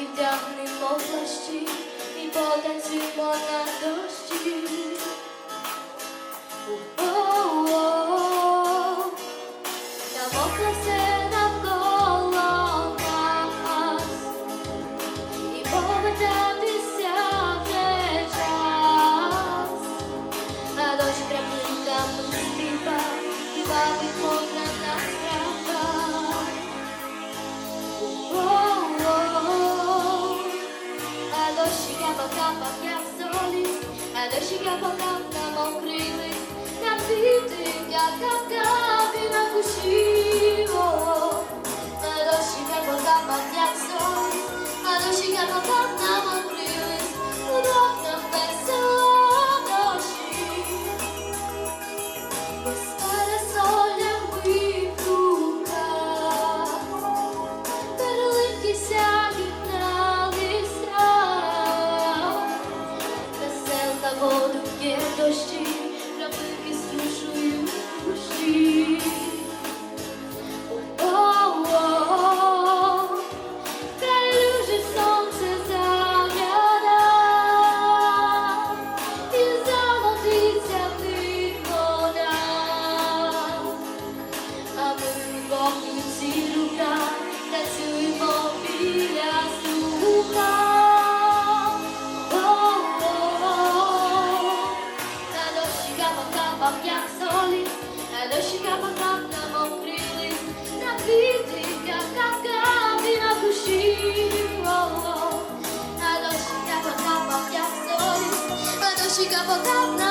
і вдягнемо плащі, і потанцюємо на дощі. запах, як соліс, а дощі капотав на мокрий лист, на квіти, як капкав і на she got out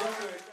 Brother